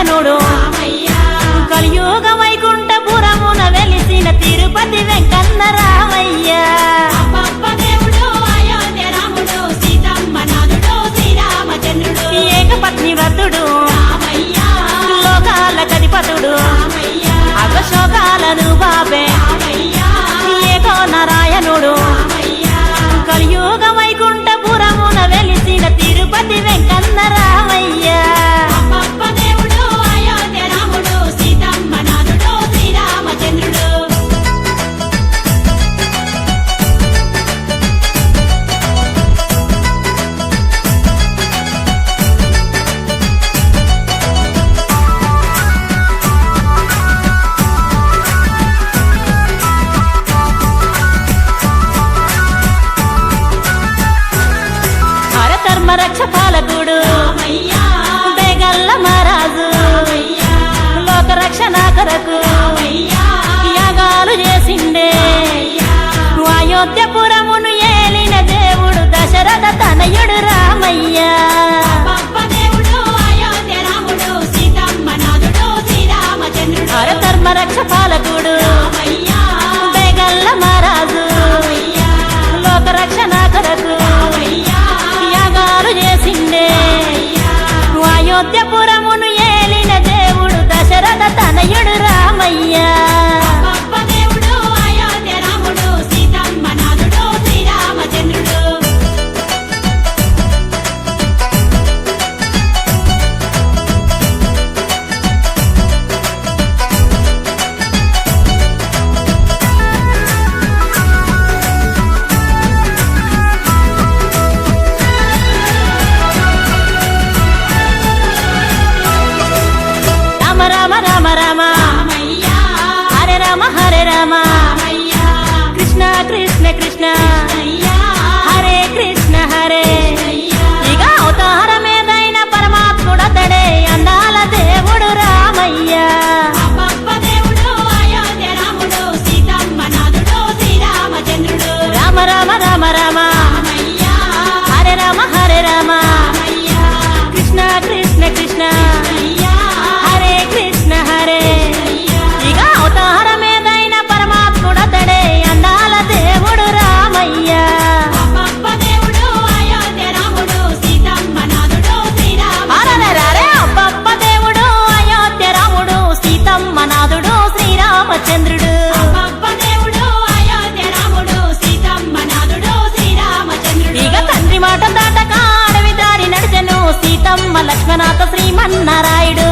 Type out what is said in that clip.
en know. అయోధ్యపురమును ఏలిన దేవుడు దశరథ తనయుడు రామయ్య. ధర్మరక్ష పాలకుడు బేగల్ల మహారాజు. లోకరక్షణ కొరకు. యాగాలు చేసిండే. అయోధ్యపురం రామ రామ. రామ రామ హరే రామ హరే రామ. విశ్వనాథ శ్రీమన్నారాయుడు